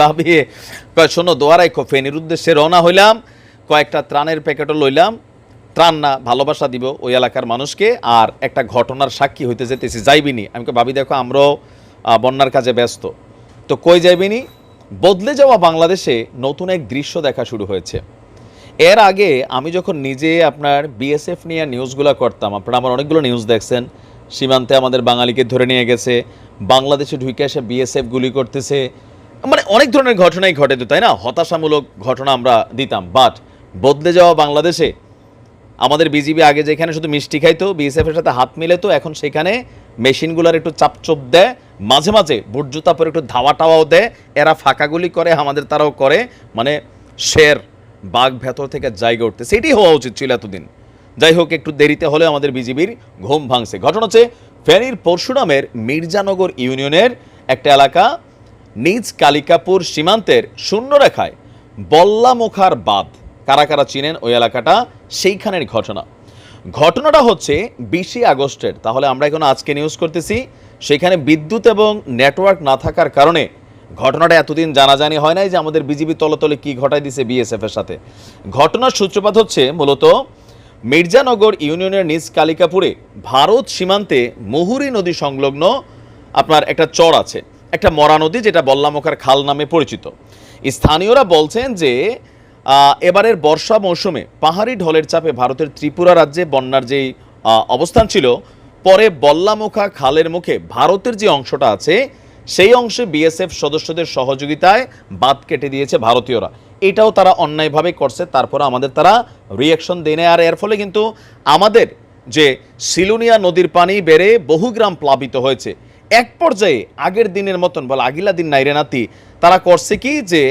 ভাবিয়ে কয়, শোনো, দোয়ারাই ফেনীর উদ্দেশ্যে রওনা হইলাম, কয়েকটা ত্রাণের প্যাকেটও লইলাম। ত্রাণ না, ভালোবাসা দিব ওই এলাকার মানুষকে। আর একটা ঘটনার সাক্ষী হইতে যেতেছি, যাইবিনি। আমি ভাবি, দেখো, আমরাও বন্যার কাজে ব্যস্ত। তো কই যাইবিনি? বদলে যাওয়া বাংলাদেশে নতুন এক দৃশ্য দেখা শুরু হয়েছে। এর আগে আমি যখন নিজে আপনার বিএসএফ নিয়ে নিউজগুলো করতাম, আপনারা আমার অনেকগুলো নিউজ দেখছেন। সীমান্তে আমাদের বাঙালিকে ধরে নিয়ে গেছে, বাংলাদেশে ঢুকে এসে বিএসএফ গুলি করতেছে মানে অনেক ধরনের ঘটনাই ঘটে তো তাই না? হতাশামূলক ঘটনা আমরা দিতাম বাট বদলে যাওয়া বাংলাদেশে আমাদের বিজিবি আগে যেখানে শুধু মিষ্টি খাইতো বিএসএফের সাথে হাত মিলেতো, এখন সেখানে মেশিনগুলোর একটু চাপচোপ দেয়, মাঝে মাঝে বুট জুতা পরে একটু ধাওয়া টাওয়াও দেয়, এরা ফাঁকাগুলি করে, আমাদের তারাও করে মানে শের, বাঘ ভেতর থেকে জায়গা উঠতে। সেটি হওয়া উচিত ছিল এতদিন। যাই হোক, একটু দেরিতে হলে আমাদের বিজিবির ঘুম ভাঙছে। ঘটনা হচ্ছে, ফেনীর পরশুরামের মির্জানগর ইউনিয়নের একটা এলাকা নিজ কালিকাপুর সীমান্তের শূন্যরেখায় বল্লামুখার বাঁধ। কারা কারা চিনেন ওই এলাকাটা? সেইখানের ঘটনা। ঘটনাটা হচ্ছে বিশে আগস্টের। তাহলে আমরা এখন আজকে নিউজ করতেছি, সেখানে বিদ্যুৎ এবং নেটওয়ার্ক না থাকার কারণে ঘটনাটা এতদিন জানাজানি হয় নাই যে আমাদের বিজিবি তলতলে কি ঘটাই দিছে বিএসএফ এর সাথে। ঘটনার সূত্রপাত হচ্ছে মূলত মির্জানগর ইউনিয়নের নিজ কালিকাপুরে ভারত সীমান্তে মুহুরী নদী সংলগ্ন আপনার একটা চর আছে। একটা মরা নদী যেটা বল্লামোখার খাল নামে পরিচিত। স্থানীয়রা বলছেন যে এবারের বর্ষা মৌসুমে পাহাড়ি ঢলের চাপে ভারতের ত্রিপুরা রাজ্যে বন্যার যেই অবস্থান ছিল, পরে বল্লামুখা খালের মুখে ভারতের যে অংশটা আছে, সেই অংশে বিএসএফ সদস্যদের সহযোগিতায় বাদ কেটে দিয়েছে ভারতীয়রা। এটাও তারা অন্যায়ভাবে করছে, তারপর আমাদের তারা রিয়াকশন দেয় আর এর ফলে কিন্তু আমাদের যে সিলুনিয়া নদীর পানি বেড়ে বহু গ্রাম প্লাবিত হয়েছে। এক পর্যায়ে আগের দিনের মতন, বলে আগিলা দিন নাইরে নাতি, তারা করছে কি যে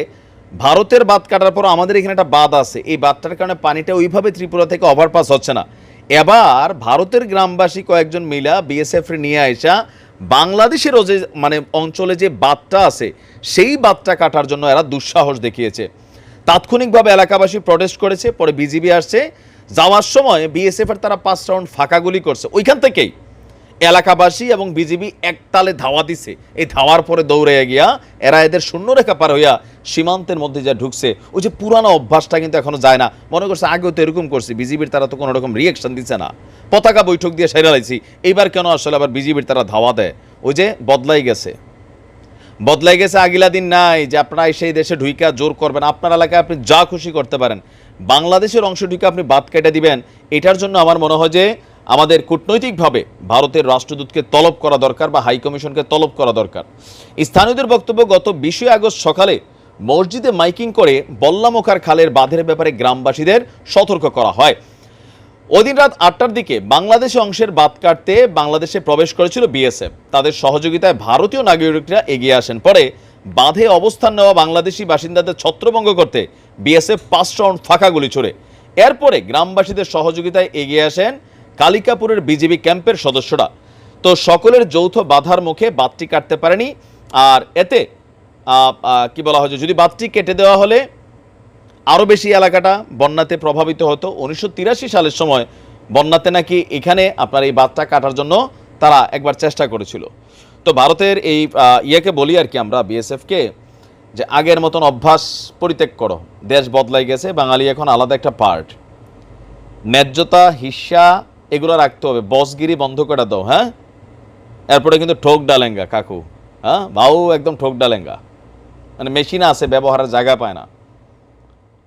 ভারতের বাঁধ কাটার পর আমাদের এখানে একটা বাঁধ আছে। এই বাদটার কারণে পানিটা ওইভাবে ত্রিপুরা থেকে ওভারপাস হচ্ছে না। এবার ভারতের গ্রামবাসী কয়েকজন মিলা বিএসএফ নিয়ে আইসা বাংলাদেশের যে মানে অঞ্চলে যে বাঁধটা আছে, সেই বাদটা কাটার জন্য এরা দুঃসাহস দেখিয়েছে। তাৎক্ষণিকভাবে এলাকাবাসী প্রটেস্ট করেছে, পরে বিজিবি আসছে। যাওয়ার সময় বিএসএফ এর তারা পাঁচ রাউন্ড ফাঁকা গুলি করছে। ওইখান থেকেই এলাকাবাসী এবং বিজিবি একতালে ধাওয়া দিছে। এই ধাওয়ার পরে দৌড়ে গিয়া এরা এদের শূন্যরেখা পার হইয়া সীমান্তের মধ্যে যা ঢুকছে, ওই যে পুরানো অভ্যাসটা কিন্তু এখনও যায় না। মনে করছে আগেও তো এরকম করছে, বিজিবির তারা তো কোনো রকম রিয়েকশন দিচ্ছে না। পতাকা বৈঠক দিয়ে সেরা লাইছি। এইবার কেন আসলে আবার বিজিবির তারা ধাওয়া দেয়? ওই যে বদলাই গেছে। বদলাই গেছে আগিলা দিন নাই যে আপনারা সেই দেশে ঢুইকা জোর করবেন, আপনার এলাকায় আপনি যা খুশি করতে পারেন। বাংলাদেশের অংশ ঢুকে আপনি বাদ কেটে দিবেন, এটার জন্য আমার মনে হয় যে আমাদের কূটনৈতিকভাবে ভারতের রাষ্ট্রদূতকে তলব করা দরকার বা হাই কমিশনকে তলব করা দরকার। স্থানীয়দের বক্তব্য, গত বিশে আগস্ট সকালে মসজিদে মাইকিং করে বল্লামোখার খালের বাঁধের ব্যাপারে গ্রামবাসীদের সতর্ক করা হয়। ওদিন রাত আটটার দিকে বাংলাদেশে অংশের বাদ কাটতে বাংলাদেশে প্রবেশ করেছিল বিএসএফ। তাদের সহযোগিতায় ভারতীয় নাগরিকরা এগিয়ে আসেন। পরে বাঁধে অবস্থান নেওয়া বাংলাদেশি বাসিন্দাদের ছত্রভঙ্গ করতে বিএসএফ পাঁচ রাউন্ড ফাঁকা গুলি ছোড়ে। এরপরে গ্রামবাসীদের সহযোগিতায় এগিয়ে আসেন কালিকাপুরের বিজিবি ক্যাম্পের সদস্যরা। তো সকলের যৌথ বাধার মুখে বাঁধটি কাটতে পারেনি। আর এতে কি বলা হয় যে, যদি বাঁধটি কেটে দেওয়া হলে আরও বেশি এলাকাটা বন্যাতে প্রভাবিত হতো। উনিশশো তিরাশি সালের সময় বন্যাতে নাকি এখানে আপনার এই বাঁধটা কাটার জন্য তারা একবার চেষ্টা করেছিল। তো ভারতের এই ইয়েকে বলি আর কি আমরা, বিএসএফকে, যে আগের মতন অভ্যাস পরিত্যাগ করো। দেশ বদলাই গেছে, বাঙালি এখন আলাদা একটা পার্ট ন্যায্যতা হিস্সা এগুলো রাখতে হবে। বসগিরি বন্ধ করে দাও হ্যাঁ? এরপরে কিন্তু ঠোক ডালেঙ্গা, কাকু হ্যাঁ? বাউ একদম ঠোক ডালেঙ্গা। মানে মেশিন আছে, ব্যবহারের জায়গা পায় না।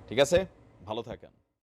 ঠিক আছে? ভালো থাকেন।